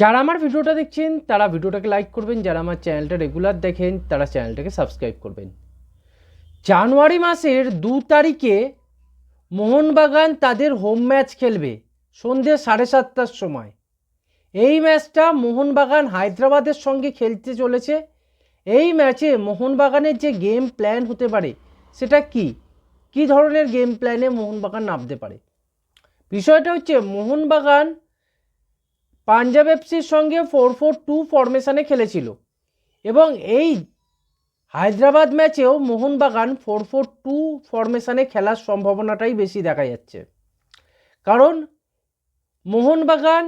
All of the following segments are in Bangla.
যারা আমার ভিডিওটা দেখছেন, তারা ভিডিওটাকে লাইক করবেন। যারা আমার চ্যানেলটা রেগুলার দেখেন, তারা চ্যানেলটাকে সাবস্ক্রাইব করবেন। জানুয়ারি মাসের দু তারিখে মোহনবাগান তাদের হোম ম্যাচ খেলবে সন্ধ্যে সাড়ে সাতটার সময়। এই ম্যাচটা মোহনবাগান হায়দ্রাবাদের সঙ্গে খেলতে চলেছে। এই ম্যাচে মোহনবাগানের যে গেম প্ল্যান হতে পারে, সেটা কি? কি ধরনের গেম প্ল্যানে মোহনবাগান নামতে পারে? বিষয়টা হচ্ছে মোহনবাগান পাঞ্জাব এফসির সঙ্গে ফোর ফোর টু ফরমেশনে খেলেছিল। এবং এই হায়দ্রাবাদ ম্যাচেও মোহনবাগান ফোর ফোর টু ফরমেশনে খেলার সম্ভাবনাটাই বেশি দেখা যাচ্ছে। কারণ মোহনবাগান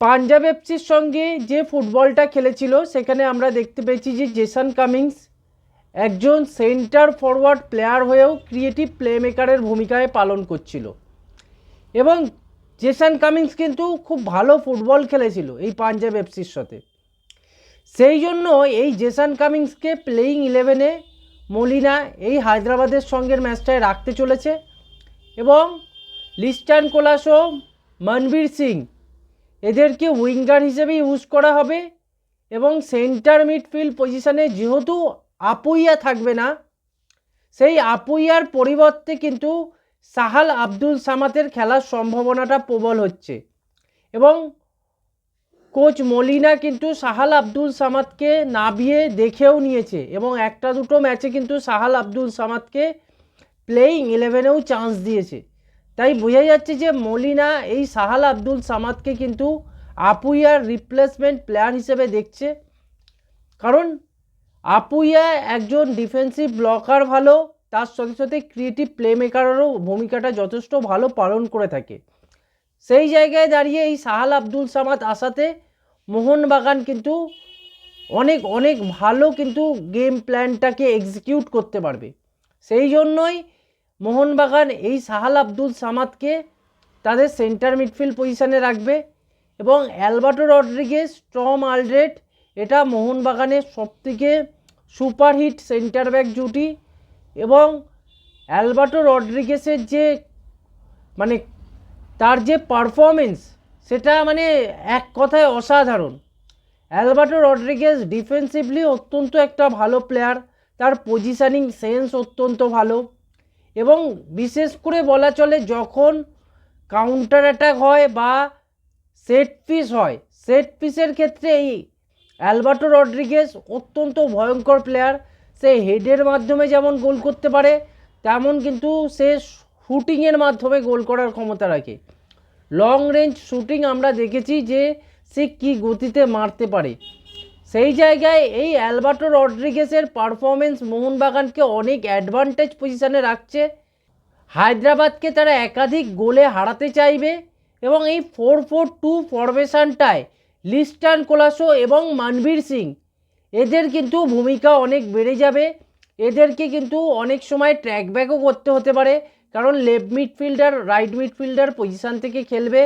পাঞ্জাব এফসির সঙ্গে যে ফুটবলটা খেলেছিল, সেখানে আমরা দেখতে পেয়েছি যে জেসন কামিংস একজন সেন্টার ফরওয়ার্ড প্লেয়ার হয়েও ক্রিয়েটিভ প্লেমেকারের ভূমিকায় পালন করছিল। এবং জেসন কামিংস কিন্তু খুব ভালো ফুটবল খেলেছিল এই পাঞ্জাব এফসির সাথে। সেই জন্য এই জেসন কামিংসকে প্লেয়িং ইলেভেনে মলিনা এই হায়দ্রাবাদের সঙ্গের ম্যাচটায় রাখতে চলেছে এবং লিস্টান কোলাসো, মনবীর সিং এদেরকে উইঙ্গার হিসেবে ইউজ করা হবে এবং সেন্টার মিডফিল্ড পজিশনে যেহেতু আপুইয়া থাকবে না, সেই আপুইয়ার পরিবর্তে কিন্তু সাহাল আব্দুল সামাতের খেলার সম্ভাবনাটা প্রবল হচ্ছে। এবং কোচ মলিনা কিন্তু সাহাল আব্দুল সামাদকে নাবিয়ে দেখেও নিয়েছে। এবং একটা দুটো ম্যাচে কিন্তু সাহাল আব্দুল সামাদকে প্লেয়িং ইলেভেনেও চান্স দিয়েছে। তাই বোঝা যাচ্ছে যে মলিনা এই সাহাল আব্দুল সামাদকে কিন্তু আপুইয়ার রিপ্লেসমেন্ট প্লেয়ার হিসেবে দেখছে। কারণ আপুইয়া একজন ডিফেন্সিভ ব্লকার ভালো তার সাথে সাথে ক্রিয়েটিভ প্লেমেকারেরও ভূমিকাটা যথেষ্ট ভালো পালন করে থাকে। সেই জায়গায় দাঁড়িয়ে এই সাহাল আব্দুল সামাদ আসাতে মোহনবাগান কিন্তু অনেক অনেক ভালো কিন্তু গেম প্ল্যানটাকে এক্সিকিউট করতে পারবে। সেই জন্যই মোহনবাগান এই সাহাল আব্দুল সামাদকে তাদের সেন্টার মিডফিল্ড পজিশনে রাখবে এবং অ্যালবার্টো রড্রিগেজ, টম আলড্রেট এটা মোহনবাগানের সবথেকে সুপারহিট সেন্টার ব্যাক জুটি এবং অ্যালবার্টো রড্রিগেসের যে মানে তার যে পারফরমেন্স, সেটা মানে এক কথায় অসাধারণ। অ্যালবার্টো রড্রিগেজ ডিফেন্সিভলি অত্যন্ত একটা ভালো প্লেয়ার। তার পজিশানিং সেন্স অত্যন্ত ভালো এবং বিশেষ করে বলা চলে যখন কাউন্টার অ্যাটাক হয় বা সেট পিস হয়, সেট পিসের ক্ষেত্রে এই অ্যালবার্টো রড্রিগেস অত্যন্ত ভয়ঙ্কর প্লেয়ার। সে হেডের মাধ্যমে যেমন গোল করতে পারে, তেমন কিন্তু সে শুটিংয়ের মাধ্যমে গোল করার ক্ষমতা রাখে। লং রেঞ্জ শুটিং আমরা দেখেছি যে সে কী গতিতে মারতে পারে। সেই জায়গায় এই অ্যালবার্টো রড্রিগেসের পারফরমেন্স মোহনবাগানকে অনেক অ্যাডভান্টেজ পজিশানে রাখছে। হায়দ্রাবাদকে তারা একাধিক গোলে হারাতে চাইবে এবং এই ফোর ফোর টু ফরমেশনটায় লিস্টান কোলাসো এবং মানবীর সিং এদের কিন্তু ভূমিকা অনেক বেড়ে যাবে। এদেরকে কিন্তু অনেক সময় ট্র্যাক ব্যাকও করতে হতে পারে। কারণ left midfielder right midfielder position থেকে খেলবে।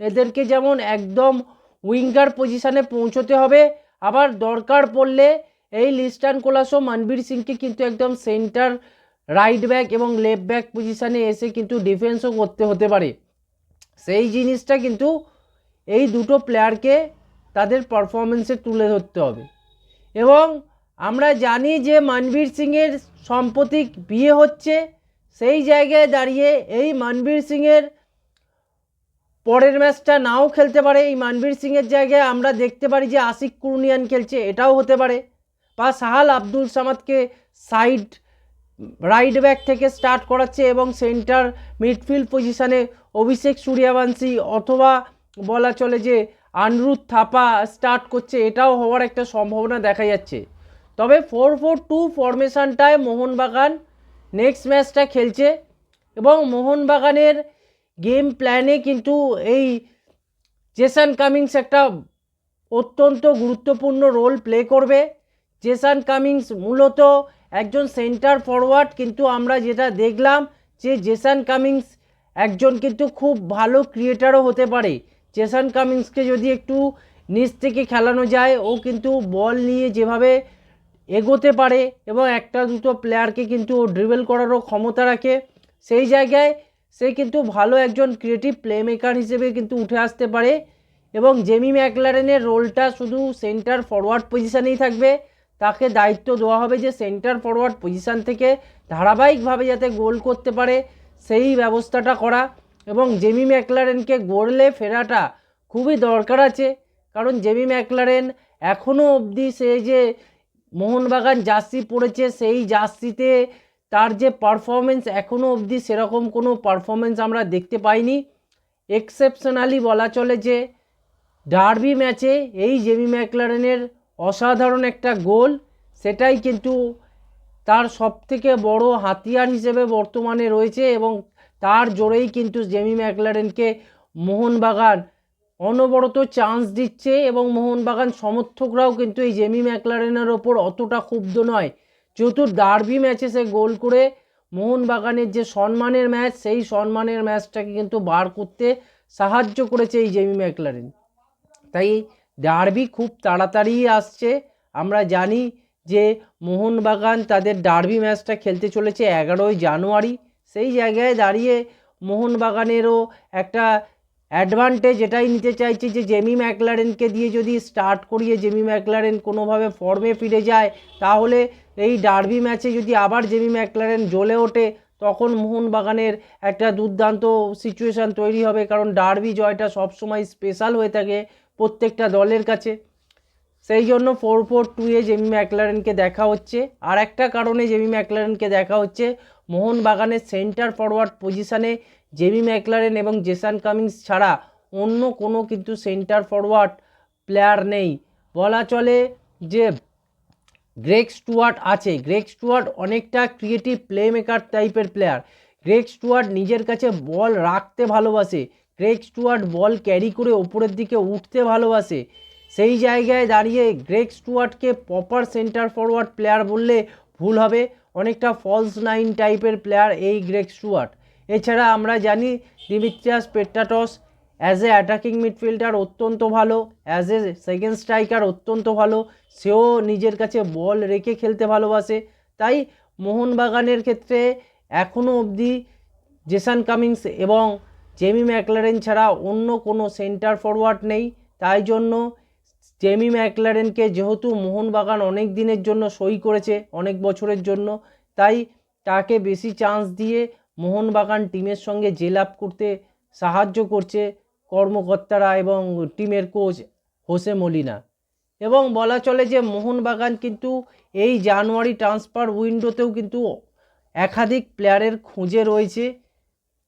এদেরকে যেমন একদম উইঙ্গার পজিশানে পৌঁছতে হবে। আবার দরকার পড়লে এই লিস্টান কোলাসো মানবীর সিংকে কিন্তু একদম সেন্টার রাইট ব্যাক এবং লেফট ব্যাক পজিশানে এসে কিন্তু ডিফেন্সও করতে হতে পারে। সেই জিনিসটা কিন্তু এই দুটো প্লেয়ারকে তাদের পারফরমেন্সে তুলে ধরতে হবে। এবং আমরা জানি যে মানবীর সিংয়ের সাম্প্রতিক বিয়ে হচ্ছে, সেই জায়গায় দাঁড়িয়ে এই মানবীর সিংয়ের পরের ম্যাচটা নাও খেলতে পারে। এই মানবীর সিংয়ের জায়গায় আমরা দেখতে পারি যে আশিক কুরুনিয়ান খেলছে, এটাও হতে পারে। বা সাহাল আব্দুল সামাদকে সাইড, রাইট ব্যাক থেকে স্টার্ট করাচ্ছে এবং সেন্টার মিডফিল্ড পজিশানে অভিষেক সূর্যবংশী অথবা বলা চলে যে আনরুদ থাপা স্টার্ট করছে, এটাও হওয়ার একটা সম্ভাবনা দেখা যাচ্ছে। তবে ফোর ফোর টু ফরমেশনটায় মোহনবাগান নেক্সট ম্যাচটা খেলছে এবং মোহনবাগানের গেম প্ল্যানে কিন্তু এই জেসান কামিংস একটা অত্যন্ত গুরুত্বপূর্ণ রোল প্লে করবে। জেসান কামিংস মূলত একজন সেন্টার ফরওয়ার্ড কিন্তু আমরা যেটা দেখলাম যে জেসান কামিংস একজন কিন্তু খুব ভালো ক্রিয়েটারও হতে পারে। জেসান কামিংসকে যদি একটু নিচ থেকে খেলানো যায়, ও কিন্তু বল নিয়ে যেভাবে এগোতে পারে এবং একটা দুটো প্লেয়ারকে কিন্তু ও ড্রিবেল করারও ক্ষমতা রাখে, সেই জায়গায় সে কিন্তু ভালো একজন ক্রিয়েটিভ প্লেমেকার হিসেবে কিন্তু উঠে আসতে পারে এবং জেমি ম্যাকলারেনের রোলটা শুধু সেন্টার ফরওয়ার্ড পজিশানেই থাকবে। তাকে দায়িত্ব দেওয়া হবে যে সেন্টার ফরওয়ার্ড পজিশান থেকে ধারাবাহিকভাবে যাতে গোল করতে পারে, সেই ব্যবস্থাটা করা। এবং জেমি ম্যাকলারেনকে গড়লে ফেরাটা খুবই দরকার আছে। কারণ জেমি ম্যাকলারেন এখনও অবধি সে যে মোহনবাগান জার্সি পড়েছে সেই জার্সিতে তার যে পারফরমেন্স এখনও অবধি সেরকম কোনো পারফরমেন্স আমরা দেখতে পাইনি। এক্সেপশনালি বলা চলে যে ডার্বি ম্যাচে এই জেমি ম্যাকলারেনের অসাধারণ একটা গোল, সেটাই কিন্তু তার সবথেকে বড় হাতিয়ার হিসেবে বর্তমানে রয়েছে এবং তার জোরেই কিন্তু জেমি ম্যাকলারেনকে মোহনবাগান অনবরত চান্স দিচ্ছে এবং মোহনবাগান সমর্থকরাও কিন্তু এই জেমি ম্যাকলারেনের ওপর অতটা ক্ষুব্ধ নয়। যেহেতু ডার্বি ম্যাচে সে গোল করে মোহনবাগানের যে সম্মানের ম্যাচ সেই সম্মানের ম্যাচটাকে কিন্তু বার করতে সাহায্য করেছে এই জেমি ম্যাকলারেন। তাই ডার্বি খুব তাড়াতাড়ি আসছে। আমরা জানি যে মোহনবাগান তাদের ডার্বি ম্যাচটা খেলতে চলেছে এগারোই জানুয়ারি। সেই জায়গায় দাঁড়িয়ে মোহনবাগানেরও একটা অ্যাডভান্টেজ এটাই নিতে চাইছে যে জেমি ম্যাকলারেনকে দিয়ে যদি স্টার্ট করিয়ে জেমি ম্যাকলারেন কোনোভাবে ফর্মে ফিরে যায়, তাহলে এই ডার্বি ম্যাচে যদি আবার জেমি ম্যাকলারেন জ্বলে ওঠে, তখন মোহনবাগানের একটা দুর্দান্ত সিচুয়েশান তৈরি হবে। কারণ ডার্বি জয়টা সবসময় স্পেশাল হয়ে থাকে প্রত্যেকটা দলের কাছে। সেই জন্য ফোর ফোর টুয়ে জেমি ম্যাকলারেনকে দেখা হচ্ছে। আর একটা কারণে জেমি ম্যাকলারেনকে দেখা হচ্ছে মোহনবাগানের সেন্টার ফরওয়ার্ড পজিশানে জেমি ম্যাকলারেন এবং জেসান কামিংস ছাড়া অন্য কোনো কিন্তু সেন্টার ফরওয়ার্ড প্লেয়ার নেই। বলা চলে যে গ্রেগ স্টুয়ার্ট আছে। গ্রেগ স্টুয়ার্ট অনেকটা ক্রিয়েটিভ প্লে মেকার টাইপের প্লেয়ার গ্রেগ স্টুয়ার্ট নিজের কাছে বল রাখতে ভালোবাসে। গ্রেগ স্টুয়ার্ট বল ক্যারি করে ওপরের দিকে উঠতে ভালোবাসে। সেই জায়গায় দাঁড়িয়ে গ্রেগ স্টুয়ার্টকে প্রপার সেন্টার ফরওয়ার্ড প্লেয়ার বললে ভুল হবে। অনেকটা ফলস নাইন টাইপের প্লেয়ার এই গ্রেক স্টুয়ার্ট এছাড়া আমরা জানি Dimitrios Petratos as a attacking midfielder অত্যন্ত ভালো অ্যাজ এ সেকেন্ড স্ট্রাইকার অত্যন্ত ভালো, সেও নিজের কাছে বল রেখে খেলতে ভালোবাসে। তাই মোহনবাগানের ক্ষেত্রে এখনও অবধি জেসান কামিংস এবং জেমি ম্যাকলারেন ছাড়া অন্য কোনো সেন্টার ফরওয়ার্ড নেই। তাই জন্য জেমি ম্যাকলারেনকে যেহেতু মোহনবাগান অনেক দিনের জন্য সই করেছে, অনেক বছরের জন্য, তাই তাকে বেশি চান্স দিয়ে মোহনবাগান টিমের সঙ্গে জেলাপ করতে সাহায্য করছে কর্মকর্তারা এবং টিমের কোচ হোসে মলিনা। এবং বলা চলে যে মোহনবাগান কিন্তু এই জানুয়ারি ট্রান্সফার উইন্ডোতেও কিন্তু একাধিক প্লেয়ারের খুঁজে রয়েছে।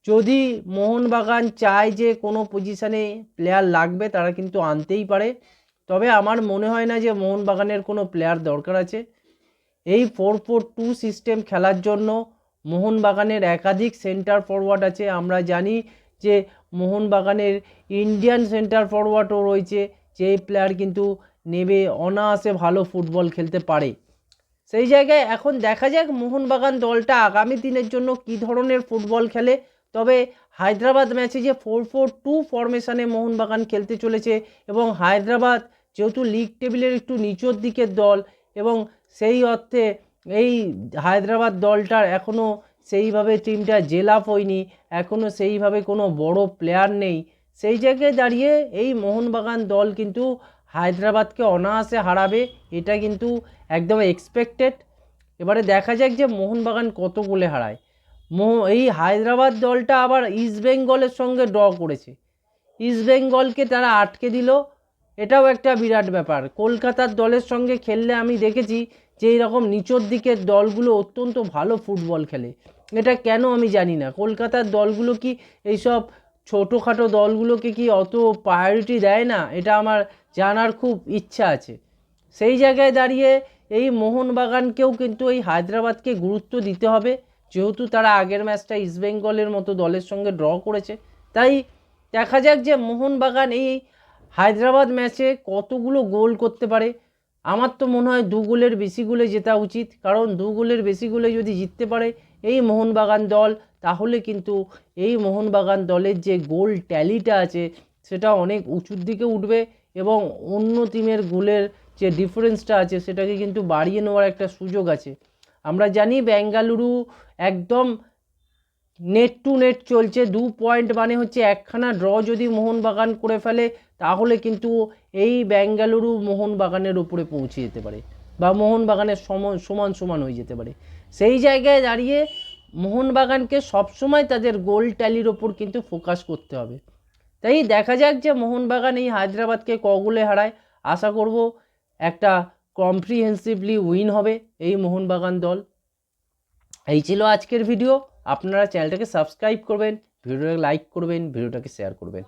যদি মোহনবাগান চায় যে কোনো পজিশানে প্লেয়ার লাগবে, তারা কিন্তু আনতেই পারে। তবে আমার মনে হয় না যে মোহনবাগানের কোনো প্লেয়ার দরকার আছে। এই ফোর ফোর টু সিস্টেম খেলার জন্য মোহনবাগানের একাধিক সেন্টার ফরওয়ার্ড আছে। আমরা জানি যে মোহনবাগানের ইন্ডিয়ান সেন্টার ফরওয়ার্ডও রয়েছে যে প্লেয়ার কিন্তু নেবে, অনায়াসে ভালো ফুটবল খেলতে পারে। সেই জায়গায় এখন দেখা যাক মোহনবাগান দলটা আগামী দিনের জন্য কী ধরনের ফুটবল খেলে। তবে হায়দ্রাবাদ ম্যাচে যে ফোর ফোর টু ফরমেশানে মোহনবাগান খেলতে চলেছে এবং হায়দ্রাবাদ যেহেতু লিগ টেবিলের একটু নিচের দিকের দল এবং সেই অর্থে এই হায়দ্রাবাদ দলটার এখনও সেইভাবে টিমটা জেল আপ হয়নি এখনও সেইভাবে কোনো বড় প্লেয়ার নেই। সেই জায়গায় দাঁড়িয়ে এই মোহনবাগান দল কিন্তু হায়দ্রাবাদকে অনায়াসে হারাবে, এটা কিন্তু একদম এক্সপেক্টেড এবারে দেখা যাক যে মোহনবাগান কত গোলে হারায়। মোহ, এই হায়দ্রাবাদ দলটা আবার ইস্ট বেঙ্গলের সঙ্গে ড্র করেছে। ইস্ট বেঙ্গলকে তারা আটকে দিল এটাও একটা বিরাট ব্যাপার। কলকাতার দলের সঙ্গে খেললে আমি দেখেছি যে এইরকম নিচের দিকের দলগুলো অত্যন্ত ভালো ফুটবল খেলে। এটা কেন আমি জানি না। কলকাতার দলগুলো কি এইসব ছোটোখাটো দলগুলোকে কি অত প্রায়োরিটি দেয় না? এটা আমার জানার খুব ইচ্ছা আছে। সেই জায়গায় দাঁড়িয়ে এই মোহনবাগানকেও কিন্তু এই হায়দ্রাবাদকে গুরুত্ব দিতে হবে। যেহেতু তারা আগের ম্যাচটা ইস্টবেঙ্গলের মতো দলের সঙ্গে ড্র করেছে। তাই দেখা যাক যে মোহনবাগান এই হায়দ্রাবাদ ম্যাচে কতগুলো গোল করতে পারে? আমার তো মনে হয় দু গোলের বেশি গোলে জেতা উচিত। কারণ দু গোলের বেশি গোলে যদি জিততে পারে এই মোহনবাগান দল, তাহলে কিন্তু এই মোহনবাগান দলের যে গোল ট্যালিটা আছে, সেটা অনেক উঁচুর দিকে উঠবে এবং অন্য টিমের গোলের যে ডিফারেন্সটা আছে, সেটাকে কিন্তু বাড়িয়ে নেওয়ার একটা সুযোগ আছে। আমরা জানি বেঙ্গালুরু একদম নেট টু নেট চলছে। দু পয়েন্ট মানে হচ্ছে একখানা ড্র যদি মোহনবাগান করে ফেলে তাহলে কিন্তু এই বেঙ্গালুরু মোহনবাগানের উপরে পৌঁছে যেতে পারে বা মোহনবাগানের সমান সমান হয়ে যেতে পারে। সেই জায়গায় দাঁড়িয়ে মোহনবাগানকে সবসময় তাদের গোল ট্যালির ওপর কিন্তু ফোকাস করতে হবে। তাই দেখা যাক যে মোহনবাগান এই হায়দ্রাবাদকে কগুলে হারায়। আশা করব একটা কম্প্রিহেন্সিভলি উইন হবে এই মোহনবাগান দল। এই ছিল আজকের ভিডিও আপনারা চ্যানেলটাকে সাবস্ক্রাইব করবেন ভিডিওটাকে লাইক করবেন ভিডিওটাকে শেয়ার করবেন।